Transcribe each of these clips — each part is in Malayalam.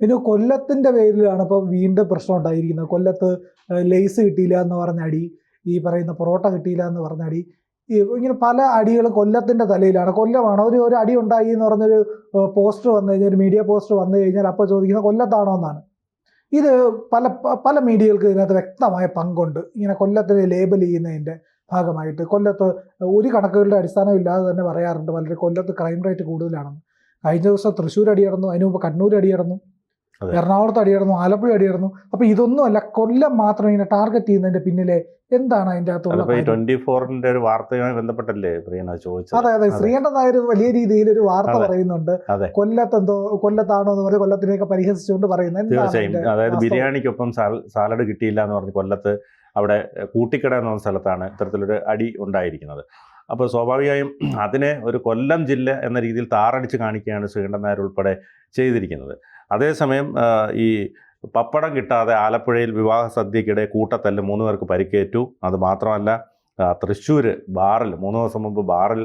പിന്നെ കൊല്ലത്തിന്റെ പേരിലാണ് ഇപ്പോൾ വീണ്ടും പ്രശ്നം ഉണ്ടായിരിക്കുന്നത്. കൊല്ലത്ത് ലേസ് കിട്ടിയില്ല എന്ന് പറഞ്ഞ അടി ഈ പറയുന്ന പൊറോട്ട കിട്ടിയില്ല എന്ന് പറഞ്ഞ അടി ഇങ്ങനെ പല അടികളും കൊല്ലത്തിന്റെ തലയിലാണ്. കൊല്ലമാണ്? ഒരു ഒരു അടി ഉണ്ടായി എന്ന് പറഞ്ഞൊരു പോസ്റ്റർ വന്നു കഴിഞ്ഞാൽ ഒരു മീഡിയ പോസ്റ്റർ വന്നു കഴിഞ്ഞാൽ അപ്പോൾ ചോദിക്കുന്നത് കൊല്ലത്താണോ എന്നാണ്. ഇത് പല പല മീഡിയകൾക്ക് ഇതിനകത്ത് വ്യക്തമായ പങ്കുണ്ട്. ഇങ്ങനെ കൊല്ലത്തിനെ ലേബൽ ചെയ്യുന്നതിന്റെ ഭാഗമായിട്ട്. കൊല്ലത്ത് ഒരു കണക്കുകളുടെ അടിസ്ഥാനം ഇല്ലാതെ തന്നെ പറയാറുണ്ട്. പലരും കൊല്ലത്ത് ക്രൈം റേറ്റ് കൂടുതലാണെന്ന്. കഴിഞ്ഞ ദിവസം തൃശ്ശൂർ അടിയടന്നു അതിന് മുമ്പ് കണ്ണൂർ അടി നടന്നു. അതെ. എറണാകുളത്ത് അടിയായിരുന്നു ആലപ്പുഴ അടിയായിരുന്നു അപ്പൊ ഇതൊന്നും ഇതൊന്നുമല്ല കൊല്ലം മാത്രം ഇങ്ങനെ ടാർഗറ്റ് ചെയ്യുന്നതിന്റെ പിന്നിലെ എന്താണ് അതിന്റെ അകത്തുള്ള? ട്വന്റി ഫോറിന്റെ ഒരു വാർത്തയുമായി ബന്ധപ്പെട്ടല്ലേ പ്രിയന ചോദിച്ചത് അതെ അതെ. ശ്രീകണ്ഠൻ നായർ വലിയ രീതിയിൽ ഒരു വാർത്ത. പറയുന്നുണ്ട്. കൊല്ലത്ത് എന്തോ കൊല്ലത്താണോ എന്ന് പറഞ്ഞ് കൊല്ലത്തിനെയൊക്കെ പരിഹസിച്ചുകൊണ്ട് പറയുന്നത് തീർച്ചയായും അതായത്? ബിരിയാണിക്കൊപ്പം സാലഡ് കിട്ടിയില്ല എന്ന് പറഞ്ഞ് കൊല്ലത്ത് അവിടെ കൂട്ടിക്കട എന്ന സ്ഥലത്താണ് ഇത്തരത്തിലൊരു അടി ഉണ്ടായിരിക്കുന്നത് അപ്പോൾ സ്വാഭാവികമായും അതിനെ ഒരു കൊല്ലം ജില്ല എന്ന രീതിയിൽ താറടിച്ച് കാണിക്കുകയാണ് ശ്രീകണ്ഠൻ നായർ ഉൾപ്പെടെ ചെയ്തിരിക്കുന്നത് അതേസമയം ഈ പപ്പടം കിട്ടാതെ ആലപ്പുഴയിൽ വിവാഹ സദ്യക്കിടെ കൂട്ടത്തല്ല് മൂന്ന് പേർക്ക് പരിക്കേറ്റു. അത് മാത്രമല്ല തൃശ്ശൂർ ബാറിൽ മൂന്ന് ദിവസം മുമ്പ് ബാറിൽ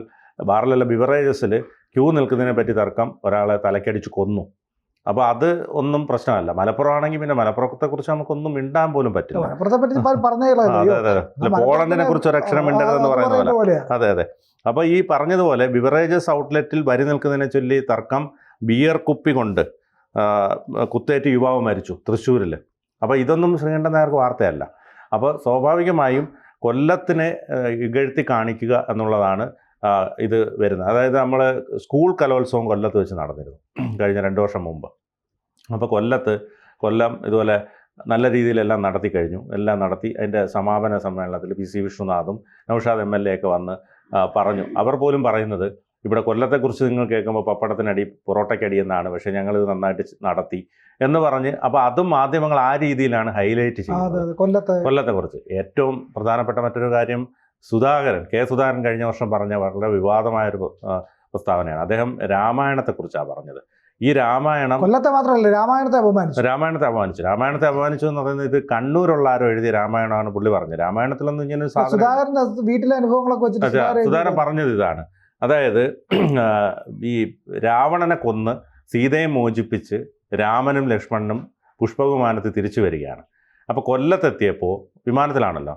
ബാറിലല്ല ബിവറേജസിൽ ക്യൂ നിൽക്കുന്നതിനെ പറ്റി തർക്കം ഒരാളെ തലക്കടിച്ച് കൊന്നു. അപ്പോൾ അത് ഒന്നും പ്രശ്നമല്ല. മലപ്പുറം ആണെങ്കിൽ പിന്നെ മലപ്പുറത്തെ കുറിച്ച് നമുക്കൊന്നും മിണ്ടാൻ പോലും പറ്റില്ല. അതെ പോളണ്ടിനെ കുറിച്ച് ഒരു അക്ഷരം മിണ്ടരുതെന്ന് പറയുന്ന പോലെ. അതെ അതെ. അപ്പോൾ ഈ പറഞ്ഞതുപോലെ ബിവറേജസ് ഔട്ട്ലെറ്റിൽ വരി നിൽക്കുന്നതിനെ ചൊല്ലി തർക്കം ബിയർ കുപ്പി കൊണ്ട് കുത്തേറ്റ് യുവാവ് മരിച്ചു തൃശ്ശൂരിൽ അപ്പോൾ ഇതൊന്നും ശ്രീകണ്ഠൻ നായർക്ക് വാർത്തയല്ല. അപ്പോൾ സ്വാഭാവികമായും കൊല്ലത്തിനെ ഇകഴ്ത്തി കാണിക്കുക എന്നുള്ളതാണ് ഇത് വരുന്നത്. അതായത് നമ്മൾ സ്കൂൾ കലോത്സവം കൊല്ലത്ത് വെച്ച് നടന്നിരുന്നു കഴിഞ്ഞ രണ്ട് വർഷം മുമ്പ്. അപ്പോൾ കൊല്ലത്ത് കൊല്ലം ഇതുപോലെ നല്ല രീതിയിലെല്ലാം നടത്തി കഴിഞ്ഞു. എല്ലാം നടത്തി അതിന്റെ സമാപന സമ്മേളനത്തിൽ പി സി വിഷ്ണുനാഥും നൌഷാദ് എം എൽ എ ഒക്കെ വന്ന് പറഞ്ഞു. അവർ പോലും പറയുന്നത് ഇവിടെ കൊല്ലത്തെക്കുറിച്ച് നിങ്ങൾ കേൾക്കുമ്പോൾ പപ്പടത്തിനടി പൊറോട്ടയ്ക്കടി എന്നാണ്. പക്ഷേ ഞങ്ങളിത് നന്നായിട്ട് നടത്തി എന്ന് പറഞ്ഞ് അപ്പോൾ അതും മാധ്യമങ്ങൾ ആ രീതിയിലാണ് ഹൈലൈറ്റ് ചെയ്യുന്നത്. കൊല്ലത്തെ കൊല്ലത്തെക്കുറിച്ച് ഏറ്റവും പ്രധാനപ്പെട്ട മറ്റൊരു കാര്യം സുധാകരൻ കെ സുധാകരൻ കഴിഞ്ഞ വർഷം പറഞ്ഞ വളരെ വിവാദമായൊരു പ്രസ്താവനയാണ്. അദ്ദേഹം രാമായണത്തെക്കുറിച്ചാണ് പറഞ്ഞത്. ഈ രാമായണം കൊല്ലത്തെ മാത്രമല്ല രാമായണത്തെ അപമാനിച്ചു. രാമായണത്തെ അപമാനിച്ചു. രാമായണത്തെ അപമാനിച്ചു എന്ന് പറയുന്നത് ഇത് കണ്ണൂരുള്ള ആരോ എഴുതിയ രാമായണമാണ് പുള്ളി പറഞ്ഞത്. രാമായണത്തിലൊന്നും ഇങ്ങനെ സുധാകരന്റെ വീട്ടിലെ അനുഭവങ്ങളൊക്കെ വെച്ചിട്ട് സുധാകരൻ സുധാകരൻ പറഞ്ഞത് ഇതാണ്. അതായത് ഈ രാവണനെ കൊന്ന് സീതയെ മോചിപ്പിച്ച് രാമനും ലക്ഷ്മണനും പുഷ്പവിമാനത്തിൽ തിരിച്ചു വരികയാണ്. അപ്പോൾ കൊല്ലത്തെത്തിയപ്പോൾ വിമാനത്തിലാണല്ലോ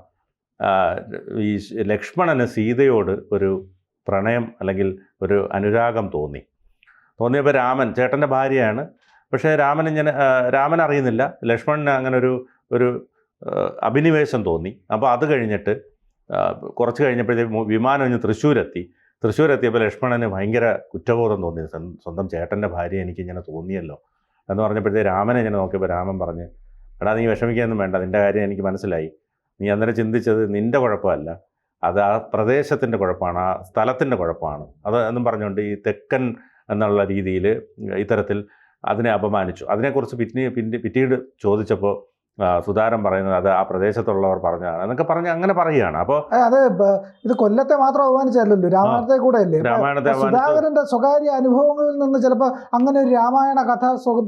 ഈ ലക്ഷ്മണന് സീതയോട് ഒരു പ്രണയം അല്ലെങ്കിൽ ഒരു അനുരാഗം തോന്നി. തോന്നിയപ്പോൾ രാമൻ ചേട്ടന്റെ ഭാര്യയാണ് പക്ഷേ രാമൻ ഇങ്ങനെ രാമൻ അറിയുന്നില്ല ലക്ഷ്മണന് അങ്ങനെ ഒരു ഒരു അഭിനിവേശം തോന്നി. അപ്പോൾ അത് കഴിഞ്ഞിട്ട് കുറച്ച് കഴിഞ്ഞപ്പോഴത്തേക്ക് വിമാനം ഇഞ്ഞ് തൃശ്ശൂരെത്തി. തൃശ്ശൂരെത്തിയപ്പോൾ ലക്ഷ്മണന് ഭയങ്കര കുറ്റബോധം തോന്നി. സ്വന്തം ചേട്ടന്റെ ഭാര്യ എനിക്ക് ഇങ്ങനെ തോന്നിയല്ലോ. എന്ന് പറഞ്ഞപ്പോഴത്തേക്ക് രാമനെ ഇങ്ങനെ നോക്കിയപ്പോൾ രാമൻ പറഞ്ഞ് എടാ നീ വിഷമിക്കുകയൊന്നും വേണ്ട. നിന്റെ കാര്യം എനിക്ക് മനസ്സിലായി. നീ അന്നേരം ചിന്തിച്ചത് നിന്റെ കുഴപ്പമല്ല. അത് ആ പ്രദേശത്തിന്റെ കുഴപ്പമാണ്. ആ സ്ഥലത്തിന്റെ കുഴപ്പമാണ്. അത് എന്നും പറഞ്ഞുകൊണ്ട് ഈ തെക്കൻ എന്നുള്ള രീതിയിൽ ഇത്തരത്തിൽ അതിനെ അപമാനിച്ചു. അതിനെക്കുറിച്ച് പിന്നീ പിന്നെ പിന്നീട് ചോദിച്ചപ്പോൾ ആ, സുധാകരൻ പറയുന്നത് അത് ആ പ്രദേശത്തുള്ളവർ പറഞ്ഞതാണ്. എന്നൊക്കെ പറഞ്ഞ് അങ്ങനെ പറയുകയാണ്. അപ്പോൾ അത് ഇത് കൊല്ലത്തെ മാത്രം അപമാനിച്ചല്ലോ രാമായണത്തെ കൂടെ അല്ലേ സുധാകരന്റെ സ്വകാര്യ അനുഭവങ്ങളിൽ നിന്ന് ചിലപ്പോ അങ്ങനെ ഒരു രാമായണ കഥ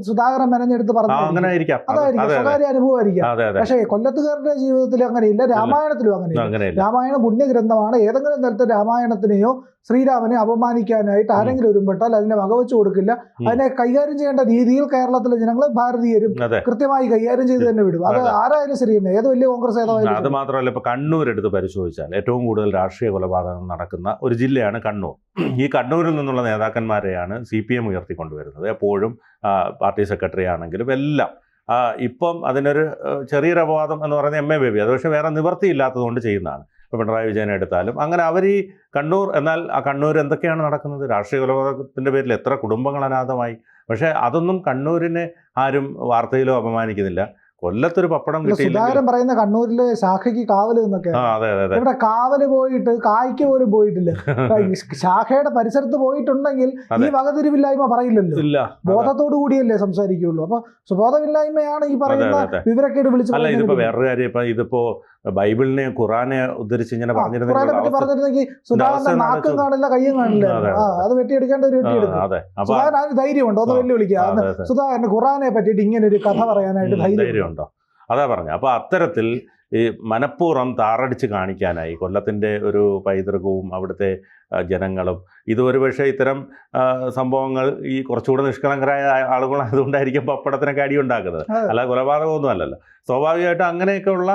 സുധാകരൻ മെനഞ്ഞെടുത്ത് പറഞ്ഞു അങ്ങനെ ആയിരിക്കാം. അത് അതായിരിക്കും അതെ അതെ. സ്വകാര്യ അനുഭവമായിരിക്കാം. പക്ഷേ കൊല്ലത്തുകാരുടെ ജീവിതത്തിൽ അങ്ങനെയില്ല രാമായണത്തിലും രാമായണ രാമായണം പുണ്യഗ്രന്ഥമാണ് ഏതെങ്കിലും തരത്തിൽ രാമായണത്തിനെയോ ശ്രീരാമനെ അപമാനിക്കാനായിട്ട് ആരെങ്കിലും ഒരുമ്പെട്ടാൽ അതിനെ വകവെച്ചു കൊടുക്കില്ല. അതിനെ കൈകാര്യം ചെയ്യേണ്ട രീതിയിൽ കേരളത്തിലെ ജനങ്ങൾ ഭാരതീയരും കൃത്യമായി കൈകാര്യം ചെയ്ത് തന്നെ വിടും. അത് ആരായാലും ശരി തന്നെ ഏത് വലിയ കോൺഗ്രസ് അത് മാത്രമല്ല ഇപ്പൊ കണ്ണൂർ എടുത്ത് പരിശോധിച്ചാൽ ഏറ്റവും കൂടുതൽ രാഷ്ട്രീയ കൊലപാതകം നടക്കുന്ന ഒരു ജില്ലയാണ് കണ്ണൂർ. ഈ കണ്ണൂരിൽ നിന്നുള്ള നേതാക്കന്മാരെയാണ് സി പി എം ഉയർത്തിക്കൊണ്ടുവരുന്നത്. എപ്പോഴും പാർട്ടി സെക്രട്ടറി ആണെങ്കിലും എല്ലാം. ഇപ്പം അതിനൊരു ചെറിയൊരു അപവാദം എന്ന് പറയുന്നത് എം എ ബേബി. അത് പക്ഷേ വേറെ നിവൃത്തിയില്ലാത്തതുകൊണ്ട് ചെയ്യുന്നതാണ്. ഇപ്പോൾ പിണറായി വിജയനെ എടുത്താലും. അങ്ങനെ അവർ ഈ കണ്ണൂർ എന്നാൽ ആ കണ്ണൂർ എന്തൊക്കെയാണ് നടക്കുന്നത്? രാഷ്ട്രീയ കൊലപാതകത്തിന്റെ പേരിൽ എത്ര കുടുംബങ്ങൾ അനാഥമായി? പക്ഷേ അതൊന്നും കണ്ണൂരിനെ ആരും വാർത്തയിലോ അപമാനിക്കുന്നില്ല. കൊല്ലത്തൊരു പപ്പടം സുധാകരൻ പറയുന്ന കണ്ണൂരിലെ ശാഖയ്ക്ക് കാവൽ എന്നൊക്കെ. ഇവിടെ കാവൽ പോയിട്ട് കായ്ക്ക് പോലും പോയിട്ടില്ല. ശാഖയുടെ പരിസരത്ത് പോയിട്ടുണ്ടെങ്കിൽ ഈ. വകതിരിവില്ലായ്മ പറയില്ലല്ലോ. ഇല്ല ബോധത്തോടു കൂടിയല്ലേ സംസാരിക്കുള്ളൂ അപ്പൊ സുബോധമില്ലായ്മയാണ് ഈ പറയുന്ന. വിവരക്കേട് വിളിച്ചു ഇതിപ്പോ വേറൊരു കാര്യം ഇപ്പൊ ഇതിപ്പോ ബൈബിളിനെ ഖുറാനെ ഉദ്ധരിച്ച് ഇങ്ങനെ പറഞ്ഞിരുന്നു ഖുറാനെ പറഞ്ഞിരുന്നെങ്കിൽ പറ്റിയിട്ട് ഇങ്ങനെ ഒരു കഥ പറയാനായിട്ട് ധൈര്യമുണ്ടോ? അതാ പറഞ്ഞു. അപ്പൊ അത്തരത്തിൽ ഈ മനഃപൂർവം താറടിച്ച് കാണിക്കാനായി കൊല്ലത്തിന്റെ ഒരു പൈതൃകവും അവിടുത്തെ ജനങ്ങളും. ഇത് ഒരുപക്ഷെ ഇത്തരം സംഭവങ്ങൾ ഈ കുറച്ചുകൂടെ നിഷ്കളങ്കരായ ആളുകളായതുകൊണ്ടായിരിക്കും പപ്പടത്തിനൊക്കെ അടി ഉണ്ടാക്കുന്നത്. അല്ല കൊലപാതകമൊന്നും അല്ലല്ലോ. സ്വാഭാവികമായിട്ടും അങ്ങനെയൊക്കെയുള്ള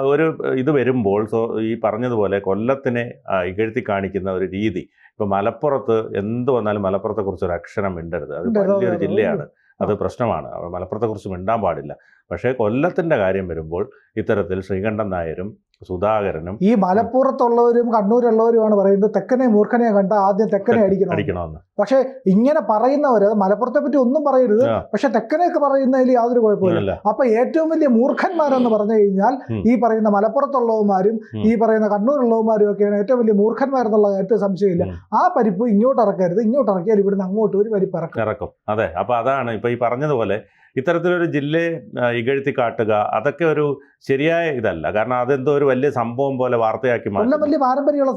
ഒരു ഇത് വരുമ്പോൾ സോ ഈ പറഞ്ഞതുപോലെ കൊല്ലത്തിനെ ഇകഴ്ത്തി കാണിക്കുന്ന ഒരു രീതി. ഇപ്പോൾ മലപ്പുറത്ത് എന്ത് വന്നാലും മലപ്പുറത്തെക്കുറിച്ച് ഒരു അക്ഷരം മിണ്ടരുത്. അത്. വലിയൊരു ജില്ലയാണ് അത് പ്രശ്നമാണ്. മലപ്പുറത്തെക്കുറിച്ച് മിണ്ടാൻ പാടില്ല. പക്ഷേ കൊല്ലത്തിന്റെ കാര്യം വരുമ്പോൾ ഇത്തരത്തിൽ ശ്രീകണ്ഠൻ നായരും സുധാകരനും ഈ മലപ്പുറത്തുള്ളവരും കണ്ണൂരുള്ളവരുമാണ് പറയുന്നത് തെക്കനെ മൂർഖനെ കണ്ട ആദ്യം തെക്കനെ അടിക്കണം. അടിക്കണമെന്ന്. പക്ഷെ ഇങ്ങനെ പറയുന്നവര് മലപ്പുറത്തെ പറ്റി ഒന്നും പറയരുത് പക്ഷെ തെക്കനെയൊക്കെ പറയുന്നതിൽ യാതൊരു കുഴപ്പമില്ല അപ്പൊ ഏറ്റവും വലിയ മൂർഖന്മാരെന്ന് പറഞ്ഞു കഴിഞ്ഞാൽ ഈ പറയുന്ന മലപ്പുറത്തുള്ളവന്മാരും ഈ പറയുന്ന കണ്ണൂരുള്ളവന്മാരും ഒക്കെയാണ് ഏറ്റവും വലിയ മൂർഖന്മാരെന്നുള്ള കാര്യത്തിൽ സംശയമില്ല. ആ പരിപ്പ് ഇങ്ങോട്ട് ഇറക്കരുത് ഇങ്ങോട്ട് ഇറക്കിയാൽ ഇവിടുന്ന് അങ്ങോട്ട് ഒരു പരിപ്പ് ഇറക്കും. ഇറക്കും. അതെ അപ്പൊ അതാണ് ഇപ്പൊ ഈ പറഞ്ഞതുപോലെ ഇത്തരത്തിലൊരു ജില്ലയെ ഇകഴ്ത്തി കാട്ടുക അതൊക്കെ ഒരു ശരിയായ ഇതല്ല. കാരണം അതെന്തോ ഒരു വലിയ സംഭവം പോലെ വാർത്തയാക്കി മാറ്റും വലിയ പാരമ്പര്യമുള്ള.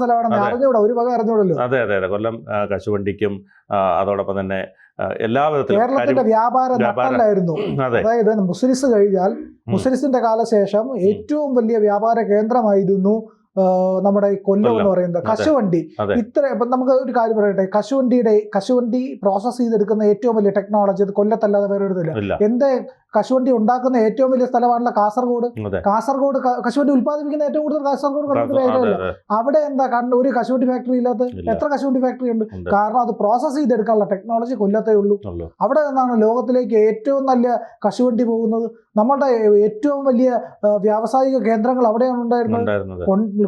ഒരു വക അതെ അതെ അതെ. കൊല്ലം കശുവണ്ടിക്കും അതോടൊപ്പം തന്നെ എല്ലാ വിധത്തിലും കേരളത്തിന്റെ വ്യാപാര വ്യാപാര- നട്ടല്ലായിരുന്നു. അതായത് മുസ്ലിസ് കഴിഞ്ഞാൽ മുസ്ലിസിന്റെ കാലശേഷം ഏറ്റവും വലിയ വ്യാപാര കേന്ദ്രമായിരുന്നു നമ്മുടെ ഈ കൊല്ലം എന്ന് പറയുന്നത് കശുവണ്ടി. ഇത്ര ഇപ്പൊ നമുക്ക് ഒരു കാര്യം പറയട്ടെ? കശുവണ്ടിയുടെ കശുവണ്ടി പ്രോസസ് ചെയ്തെടുക്കുന്ന ഏറ്റവും വലിയ ടെക്നോളജി അത് കൊല്ലത്തല്ലാതെ വേറെ എടുത്തില്ല എന്തേ കശുവണ്ടി ഉണ്ടാക്കുന്ന ഏറ്റവും വലിയ സ്ഥലമാണല്ലോ കാസർഗോഡ്. കാസർഗോഡ് കശുവണ്ടി ഉൽപ്പാദിപ്പിക്കുന്ന ഏറ്റവും കൂടുതൽ കാസർഗോഡ് അതെ അവിടെ എന്താ കണ്ട് ഒരു കശുവണ്ടി ഫാക്ടറി ഇല്ലാത്ത എത്ര കശുവണ്ടി ഫാക്ടറി ഉണ്ട്? കാരണം അത് പ്രോസസ്സ് ചെയ്തെടുക്കാനുള്ള ടെക്നോളജി കൊല്ലത്തേ ഉള്ളൂ. അവിടെ നിന്നാണ് ലോകത്തിലേക്ക് ഏറ്റവും നല്ല കശുവണ്ടി പോകുന്നത്. നമ്മളുടെ ഏറ്റവും വലിയ വ്യാവസായിക കേന്ദ്രങ്ങൾ അവിടെയാണ് ഉണ്ടായിരുന്നത്.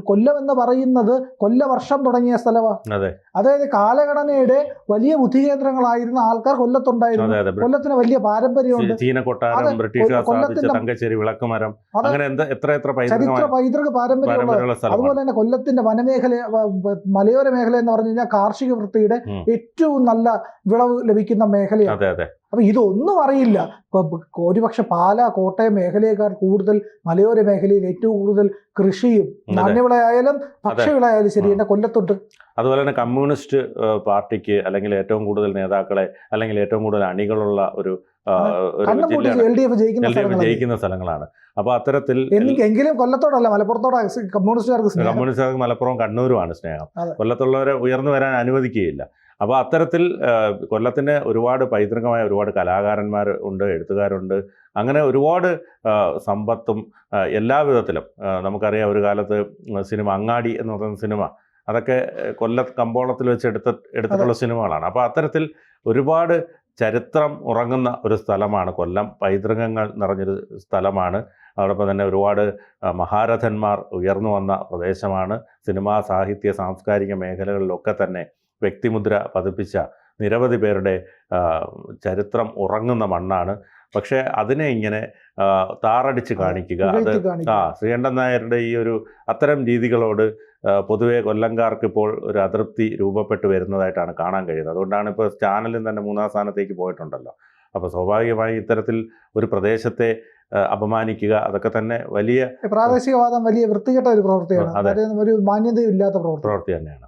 കൊല്ലം എന്ന് പറയുന്നത് കൊല്ലവർഷം തുടങ്ങിയ സ്ഥലമാണ് അതായത് കാലഘടനയുടെ വലിയ ബുദ്ധികേന്ദ്രങ്ങളായിരുന്ന ആൾക്കാർ കൊല്ലത്തുണ്ടായിരുന്നു. കൊല്ലത്തിന് വലിയ പാരമ്പര്യമുണ്ട്. കൊട്ടാരം ബ്രിട്ടീഷുകാർ സ്ഥാപിച്ച തങ്കശ്ശേരി വിളക്കുമരം. അങ്ങനെ എന്താ എത്ര എത്ര ചരിത്ര പൈതൃക പാരമ്പര്യമുള്ള അതുപോലെ തന്നെ കൊല്ലത്തിന്റെ വനമേഖല മലയോര മേഖല എന്ന് പറഞ്ഞു കഴിഞ്ഞാൽ കാർഷിക വൃത്തിയുടെ ഏറ്റവും നല്ല വിളവ് ലഭിക്കുന്ന മേഖലയാണ്. അതെ അതെ. അപ്പൊ ഇതൊന്നും അറിയില്ല. ഒരുപക്ഷെ പാല കോട്ടയം മേഖലയേക്കാൾ കൂടുതൽ മലയോര മേഖലയിൽ ഏറ്റവും കൂടുതൽ കൃഷിയും. നാണ്യവിളയായാലും ഭക്ഷ്യവിളയായാലും ശരി എന്നെ കൊല്ലത്തുണ്ട് അതുപോലെ തന്നെ കമ്മ്യൂണിസ്റ്റ് പാർട്ടിക്ക് അല്ലെങ്കിൽ ഏറ്റവും കൂടുതൽ നേതാക്കളെ അല്ലെങ്കിൽ ഏറ്റവും കൂടുതൽ അണികളുള്ള ഒരു ജയിക്കുന്ന സ്ഥലങ്ങളാണ്. അപ്പൊ അപ്പോൾ അത്തരത്തിൽ എനിക്കെങ്കിലും കൊല്ലത്തോടല്ല മലപ്പുറത്തോടാ കമ്മ്യൂണിസ്റ്റുകാർക്ക് കമ്മ്യൂണിസ്റ്റുകാർക്ക് കമ്മ്യൂണിസ്റ്റ് മലപ്പുറം കണ്ണൂരുമാണ് സ്നേഹം. കൊല്ലത്തുള്ളവരെ ഉയർന്നു വരാൻ അനുവദിക്കുകയില്ല. അപ്പോൾ അത്തരത്തിൽ കൊല്ലത്തിന് ഒരുപാട് പൈതൃകമായ ഒരുപാട് കലാകാരന്മാർ ഉണ്ട് എഴുത്തുകാരുണ്ട്. അങ്ങനെ ഒരുപാട് സമ്പത്തും എല്ലാ വിധത്തിലും നമുക്കറിയാം ഒരു കാലത്ത് സിനിമ അങ്ങാടി എന്ന് പറയുന്ന സിനിമ അതൊക്കെ കൊല്ല കമ്പോളത്തിൽ വെച്ച് എടുത്ത എടുത്തിട്ടുള്ള സിനിമകളാണ്. അപ്പോൾ അത്തരത്തിൽ ഒരുപാട് ചരിത്രം ഉറങ്ങുന്ന ഒരു സ്ഥലമാണ് കൊല്ലം. പൈതൃകങ്ങൾ നിറഞ്ഞൊരു സ്ഥലമാണ്. അതോടൊപ്പം തന്നെ ഒരുപാട് മഹാരഥന്മാർ ഉയർന്നു വന്ന പ്രദേശമാണ്. സിനിമാ സാഹിത്യ സാംസ്കാരിക മേഖലകളിലൊക്കെ തന്നെ വ്യക്തിമുദ്ര പതിപ്പിച്ച നിരവധി പേരുടെ ചരിത്രം ഉറങ്ങുന്ന മണ്ണാണ്. പക്ഷേ അതിനെ ഇങ്ങനെ താറടിച്ച് കാണിക്കുക അത് ആ. ശ്രീകണ്ഠൻ നായരുടെ ഈ ഒരു അത്തരം രീതികളോട് പൊതുവേ കൊല്ലംകാർക്ക് ഇപ്പോൾ ഒരു അതൃപ്തി രൂപപ്പെട്ട് വരുന്നതായിട്ടാണ് കാണാൻ കഴിയുന്നത്. അതുകൊണ്ടാണ് ഇപ്പോൾ ചാനലും തന്നെ മൂന്നാം സ്ഥാനത്തേക്ക് പോയിട്ടുണ്ടല്ലോ. അപ്പോൾ സ്വാഭാവികമായി ഇത്തരത്തിൽ ഒരു പ്രദേശത്തെ അപമാനിക്കുക അതൊക്കെ തന്നെ വലിയ പ്രാദേശികവാദം വലിയ വൃത്തികെട്ട ഒരു പ്രവൃത്തിയാണ്. ഒരു മാന്യതയില്ലാത്ത പ്രവൃത്തി തന്നെയാണ്.